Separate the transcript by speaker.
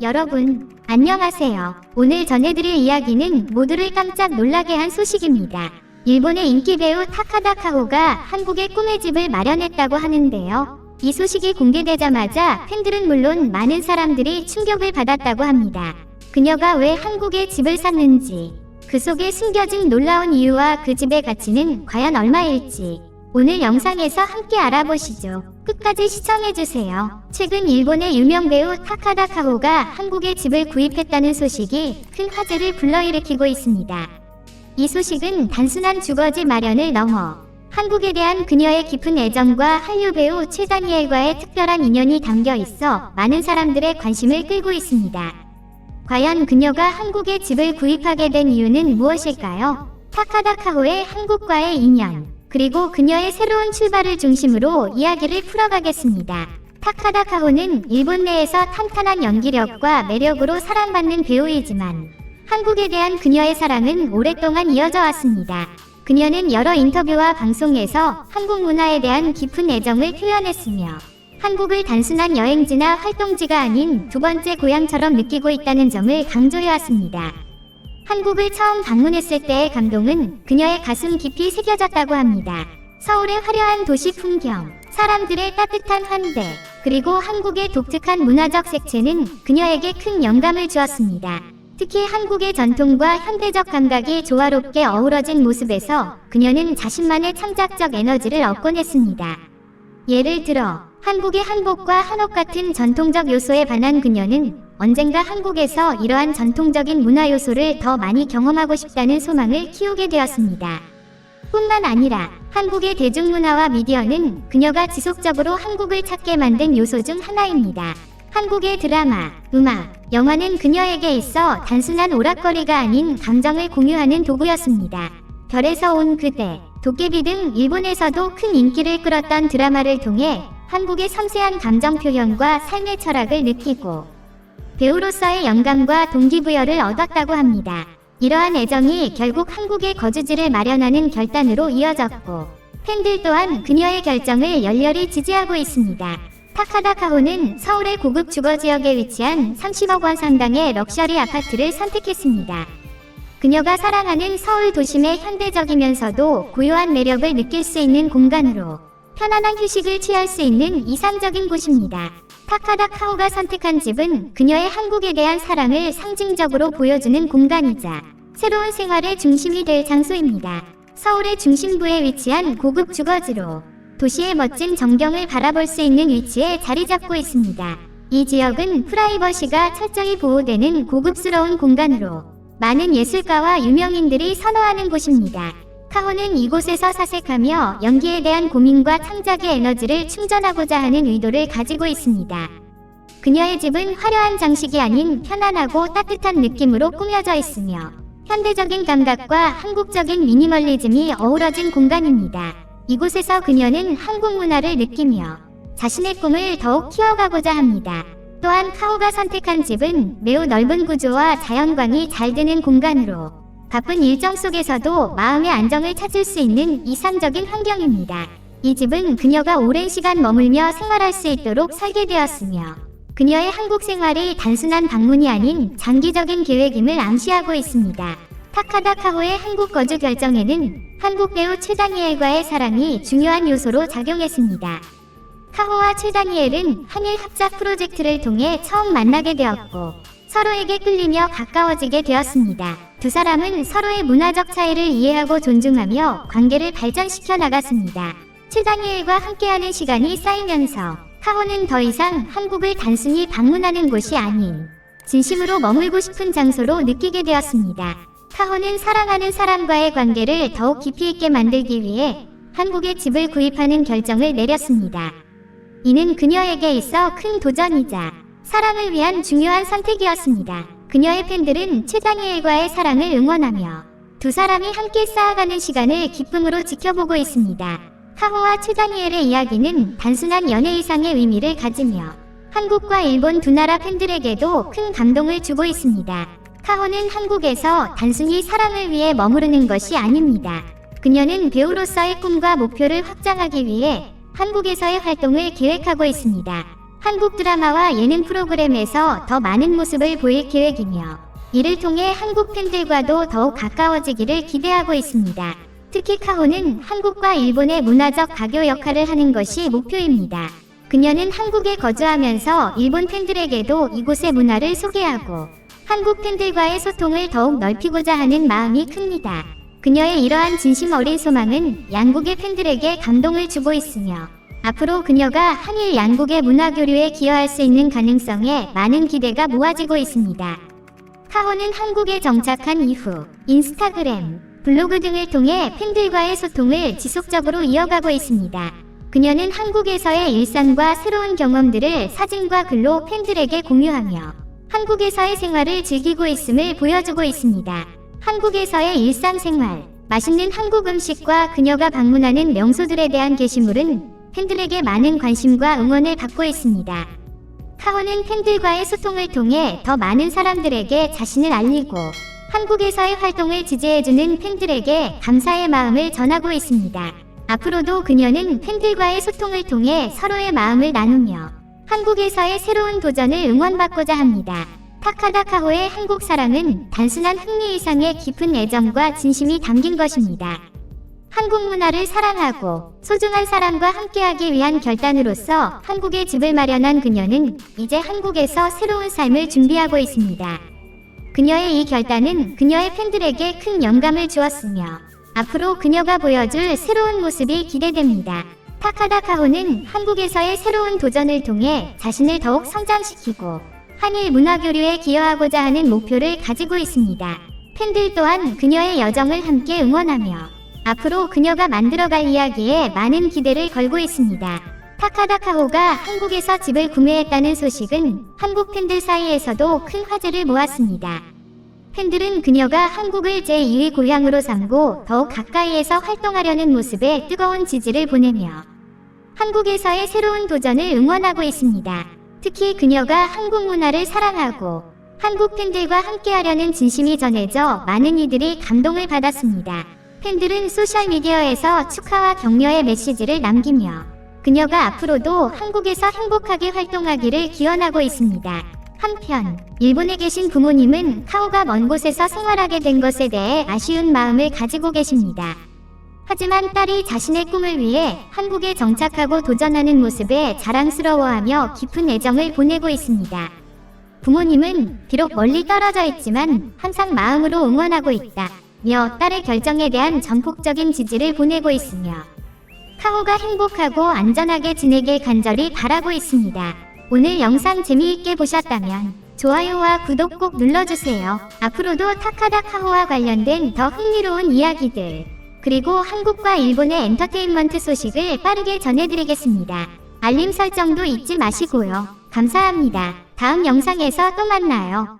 Speaker 1: 여러분, 안녕하세요. 오늘 전해드릴 이야기는 모두를 깜짝 놀라게 한 소식입니다. 일본의 인기 배우 타카다 카호가 한국에 꿈의 집을 마련했다고 하는데요. 이 소식이 공개되자마자 팬들은 물론 많은 사람들이 충격을 받았다고 합니다. 그녀가 왜 한국에 집을 샀는지, 그 속에 숨겨진 놀라운 이유와 그 집의 가치는 과연 얼마일지, 오늘 영상에서 함께 알아보시죠. 끝까지 시청해주세요. 최근 일본의 유명 배우 타카다 카호가 한국에 집을 구입했다는 소식이 큰 화제를 불러일으키고 있습니다. 이 소식은 단순한 주거지 마련을 넘어 한국에 대한 그녀의 깊은 애정과 한류 배우 최다니엘과의 특별한 인연이 담겨 있어 많은 사람들의 관심을 끌고 있습니다. 과연 그녀가 한국에 집을 구입하게 된 이유는 무엇일까요? 타카다 카호의 한국과의 인연, 그리고 그녀의 새로운 출발을 중심으로 이야기를 풀어가겠습니다. 타카다 카호는 일본 내에서 탄탄한 연기력과 매력으로 사랑받는 배우이지만 한국에 대한 그녀의 사랑은 오랫동안 이어져 왔습니다. 그녀는 여러 인터뷰와 방송에서 한국 문화에 대한 깊은 애정을 표현했으며 한국을 단순한 여행지나 활동지가 아닌 두 번째 고향처럼 느끼고 있다는 점을 강조해왔습니다. 한국을 처음 방문했을 때의 감동은 그녀의 가슴 깊이 새겨졌다고 합니다. 서울의 화려한 도시 풍경, 사람들의 따뜻한 환대, 그리고 한국의 독특한 문화적 색채는 그녀에게 큰 영감을 주었습니다. 특히 한국의 전통과 현대적 감각이 조화롭게 어우러진 모습에서 그녀는 자신만의 창작적 에너지를 얻곤 했습니다. 예를 들어 한국의 한복과 한옥 같은 전통적 요소에 반한 그녀는 언젠가 한국에서 이러한 전통적인 문화 요소를 더 많이 경험하고 싶다는 소망을 키우게 되었습니다. 뿐만 아니라 한국의 대중문화와 미디어는 그녀가 지속적으로 한국을 찾게 만든 요소 중 하나입니다. 한국의 드라마, 음악, 영화는 그녀에게 있어 단순한 오락거리가 아닌 감정을 공유하는 도구였습니다. 별에서 온 그대, 도깨비 등 일본에서도 큰 인기를 끌었던 드라마를 통해 한국의 섬세한 감정 표현과 삶의 철학을 느끼고 배우로서의 영감과 동기부여를 얻었다고 합니다. 이러한 애정이 결국 한국의 거주지를 마련하는 결단으로 이어졌고 팬들 또한 그녀의 결정을 열렬히 지지하고 있습니다. 타카다 카호는 서울의 고급 주거 지역에 위치한 30억 원 상당의 럭셔리 아파트를 선택했습니다. 그녀가 사랑하는 서울 도심의 현대적이면서도 고요한 매력을 느낄 수 있는 공간으로 편안한 휴식을 취할 수 있는 이상적인 곳입니다. 타카다 카오가 선택한 집은 그녀의 한국에 대한 사랑을 상징적으로 보여주는 공간이자 새로운 생활의 중심이 될 장소입니다. 서울의 중심부에 위치한 고급 주거지로 도시의 멋진 전경을 바라볼 수 있는 위치에 자리 잡고 있습니다. 이 지역은 프라이버시가 철저히 보호되는 고급스러운 공간으로 많은 예술가와 유명인들이 선호하는 곳입니다. 카호는 이곳에서 사색하며 연기에 대한 고민과 창작의 에너지를 충전하고자 하는 의도를 가지고 있습니다. 그녀의 집은 화려한 장식이 아닌 편안하고 따뜻한 느낌으로 꾸며져 있으며 현대적인 감각과 한국적인 미니멀리즘이 어우러진 공간입니다. 이곳에서 그녀는 한국 문화를 느끼며 자신의 꿈을 더욱 키워가고자 합니다. 또한 카오가 선택한 집은 매우 넓은 구조와 자연광이 잘 드는 공간으로 바쁜 일정 속에서도 마음의 안정을 찾을 수 있는 이상적인 환경입니다. 이 집은 그녀가 오랜 시간 머물며 생활할 수 있도록 설계되었으며 그녀의 한국 생활이 단순한 방문이 아닌 장기적인 계획임을 암시하고 있습니다. 타카다 카호의 한국 거주 결정에는 한국 배우 최다니엘과의 사랑이 중요한 요소로 작용했습니다. 카호와 최다니엘은 한일 합작 프로젝트를 통해 처음 만나게 되었고 서로에게 끌리며 가까워지게 되었습니다. 두 사람은 서로의 문화적 차이를 이해하고 존중하며 관계를 발전시켜 나갔습니다. 최다니엘과 함께하는 시간이 쌓이면서 카호는 더 이상 한국을 단순히 방문하는 곳이 아닌 진심으로 머물고 싶은 장소로 느끼게 되었습니다. 카호는 사랑하는 사람과의 관계를 더욱 깊이 있게 만들기 위해 한국에 집을 구입하는 결정을 내렸습니다. 이는 그녀에게 있어 큰 도전이자 사랑을 위한 중요한 선택이었습니다. 그녀의 팬들은 최다니엘과의 사랑을 응원하며 두 사람이 함께 쌓아가는 시간을 기쁨으로 지켜보고 있습니다. 카호와 최다니엘의 이야기는 단순한 연애 이상의 의미를 가지며 한국과 일본 두 나라 팬들에게도 큰 감동을 주고 있습니다. 카호는 한국에서 단순히 사랑을 위해 머무르는 것이 아닙니다. 그녀는 배우로서의 꿈과 목표를 확장하기 위해 한국에서의 활동을 계획하고 있습니다. 한국 드라마와 예능 프로그램에서 더 많은 모습을 보일 계획이며 이를 통해 한국 팬들과도 더욱 가까워지기를 기대하고 있습니다. 특히 카호는 한국과 일본의 문화적 가교 역할을 하는 것이 목표입니다. 그녀는 한국에 거주하면서 일본 팬들에게도 이곳의 문화를 소개하고 한국 팬들과의 소통을 더욱 넓히고자 하는 마음이 큽니다. 그녀의 이러한 진심 어린 소망은 양국의 팬들에게 감동을 주고 있으며 앞으로 그녀가 한일 양국의 문화 교류에 기여할 수 있는 가능성에 많은 기대가 모아지고 있습니다. 카호는 한국에 정착한 이후 인스타그램, 블로그 등을 통해 팬들과의 소통을 지속적으로 이어가고 있습니다. 그녀는 한국에서의 일상과 새로운 경험들을 사진과 글로 팬들에게 공유하며 한국에서의 생활을 즐기고 있음을 보여주고 있습니다. 한국에서의 일상생활, 맛있는 한국 음식과 그녀가 방문하는 명소들에 대한 게시물은 팬들에게 많은 관심과 응원을 받고 있습니다. 카호는 팬들과의 소통을 통해 더 많은 사람들에게 자신을 알리고 한국에서의 활동을 지지해주는 팬들에게 감사의 마음을 전하고 있습니다. 앞으로도 그녀는 팬들과의 소통을 통해 서로의 마음을 나누며 한국에서의 새로운 도전을 응원받고자 합니다. 타카다 카호의 한국 사랑은 단순한 흥미 이상의 깊은 애정과 진심이 담긴 것입니다. 한국 문화를 사랑하고 소중한 사람과 함께하기 위한 결단으로서 한국에 집을 마련한 그녀는 이제 한국에서 새로운 삶을 준비하고 있습니다. 그녀의 이 결단은 그녀의 팬들에게 큰 영감을 주었으며 앞으로 그녀가 보여줄 새로운 모습이 기대됩니다. 타카다 카호는 한국에서의 새로운 도전을 통해 자신을 더욱 성장시키고 한일 문화 교류에 기여하고자 하는 목표를 가지고 있습니다. 팬들 또한 그녀의 여정을 함께 응원하며 앞으로 그녀가 만들어갈 이야기에 많은 기대를 걸고 있습니다. 타카다 카호가 한국에서 집을 구매했다는 소식은 한국 팬들 사이에서도 큰 화제를 모았습니다. 팬들은 그녀가 한국을 제2의 고향으로 삼고 더욱 가까이에서 활동하려는 모습에 뜨거운 지지를 보내며 한국에서의 새로운 도전을 응원하고 있습니다. 특히 그녀가 한국 문화를 사랑하고 한국 팬들과 함께하려는 진심이 전해져 많은 이들이 감동을 받았습니다. 팬들은 소셜미디어에서 축하와 격려의 메시지를 남기며 그녀가 앞으로도 한국에서 행복하게 활동하기를 기원하고 있습니다. 한편 일본에 계신 부모님은 카오가 먼 곳에서 생활하게 된 것에 대해 아쉬운 마음을 가지고 계십니다. 하지만 딸이 자신의 꿈을 위해 한국에 정착하고 도전하는 모습에 자랑스러워하며 깊은 애정을 보내고 있습니다. 부모님은 비록 멀리 떨어져 있지만 항상 마음으로 응원하고 있다. 며 딸의 결정에 대한 전폭적인 지지를 보내고 있으며 카호가 행복하고 안전하게 지내길 간절히 바라고 있습니다. 오늘 영상 재미있게 보셨다면 좋아요와 구독 꼭 눌러주세요. 앞으로도 타카다 카호와 관련된 더 흥미로운 이야기들 그리고 한국과 일본의 엔터테인먼트 소식을 빠르게 전해드리겠습니다. 알림 설정도 잊지 마시고요. 감사합니다. 다음 영상에서 또 만나요.